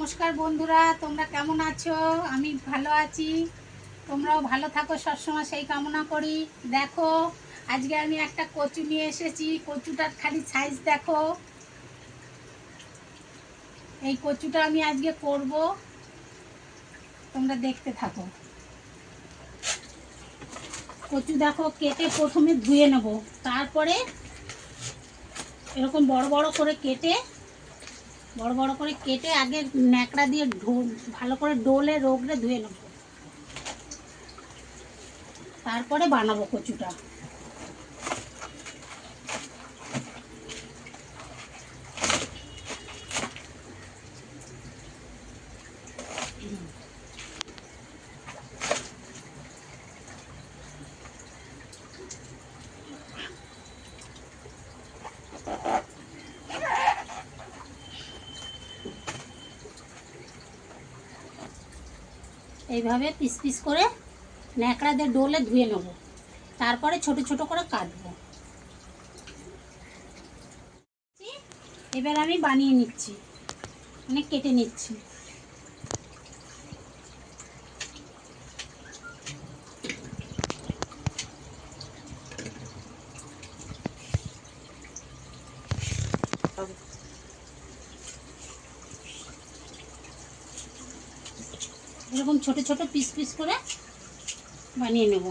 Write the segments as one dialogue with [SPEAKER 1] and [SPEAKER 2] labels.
[SPEAKER 1] নমস্কার বন্ধুরা, তোমরা কেমন আছো? আমি ভালো আছি। তোমরাও ভালো থাকো, সবসময় সেই কামনা করি। দেখো, আজকে আমি একটা কচু নিয়ে এসেছি। কচুটার খালি সাইজ দেখো। এই কচুটা আমি আজকে করব। তোমরা দেখতে থাকো। কচু দেখো, কেটে প্রথমে ধুয়ে নেব। তারপরে এরকম বড় বড় করে কেটে বড় বড় করে কেটে আগে ন্যাকড়া দিয়ে ভালো করে ডোলে, রোগড়ে ধুয়ে নেব। তারপরে বানাবো কচুটা। এইভাবে পিস পিস করে ন্যাকড়া দিয়ে ডোলে ধুয়ে নেব। তারপরে ছোট ছোট করে কাটবো। এবার আমি বানিয়ে নিচ্ছি। মানে কেটে নিচ্ছি। এরকম ছোট ছোট পিস পিস করে বানিয়ে নেব।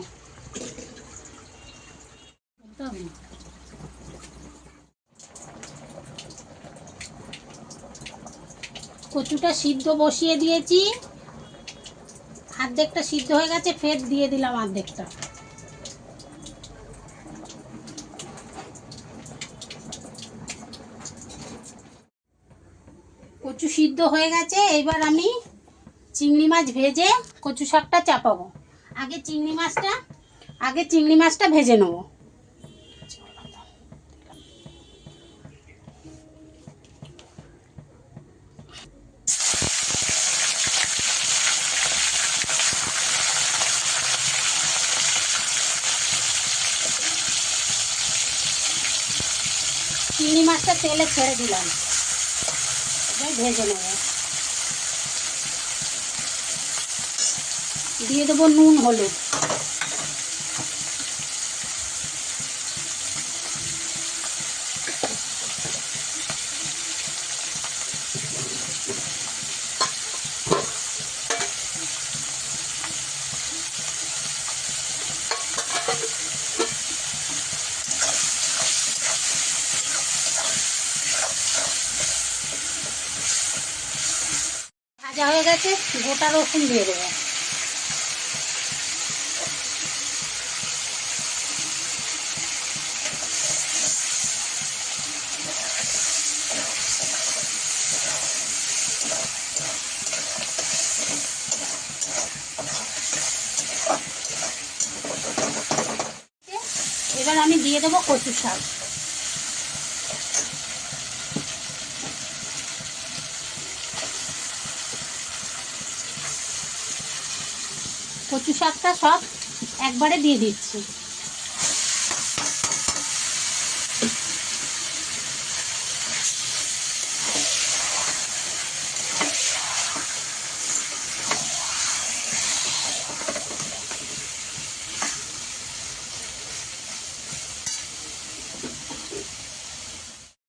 [SPEAKER 1] কচুটা সিদ্ধ বসিয়ে দিয়েছি অর্ধেকটা সিদ্ধ হয়ে গেছে, ফের দিয়ে দিলাম অর্ধেকটা কচু সিদ্ধ হয়ে গেছে, এবার আমি চিংড়ি মাছ ভেজে কচু শাকটা চাপাবো। আগে চিংড়ি মাছটা, আগে চিংড়ি মাছটা ভেজে নেব। চিংড়ি মাছটা তেলে ছেড়ে দিলাম। ভেজে নেব। দিয়ে দেবো নুন হলুদ। ভাজা হয়ে গেছে গোটা রসুন দিয়ে দেবো। এবার আমি দিয়ে দেবো কচু শাক। কচু শাকটা সব একবারে দিয়ে দিচ্ছি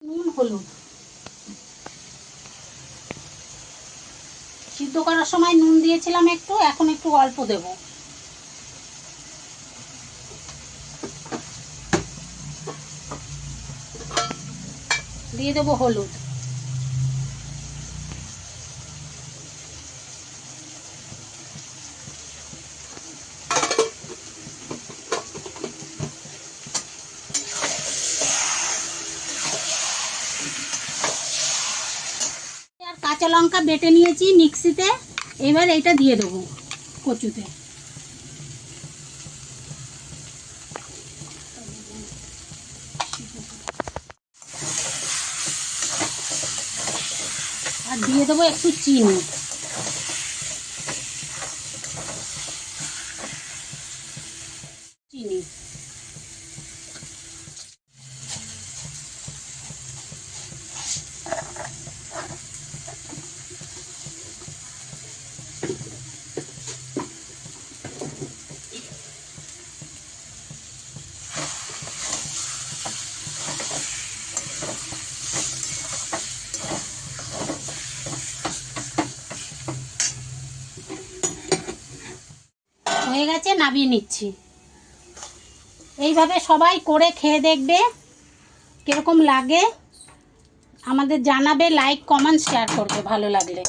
[SPEAKER 1] নুন হলুদ সিদ্ধ করার সময় নুন দিয়েছিলাম একটু এখন একটু অল্প দেব। দিয়ে দেবো হলুদ আর কাঁচা লঙ্কা বেটে নিয়েছি মিক্সিতে। এবার এটা দিয়ে দেবো কচুতে। আর দিয়ে দেবো একটু চিনি। চিনি। নামিয়ে নিচ্ছি। এইভাবে সবাই করে খেয়ে দেখবে, কীরকম লাগে। আমাদের জানাবে লাইক কমেন্ট শেয়ার করবে, ভালো লাগলে।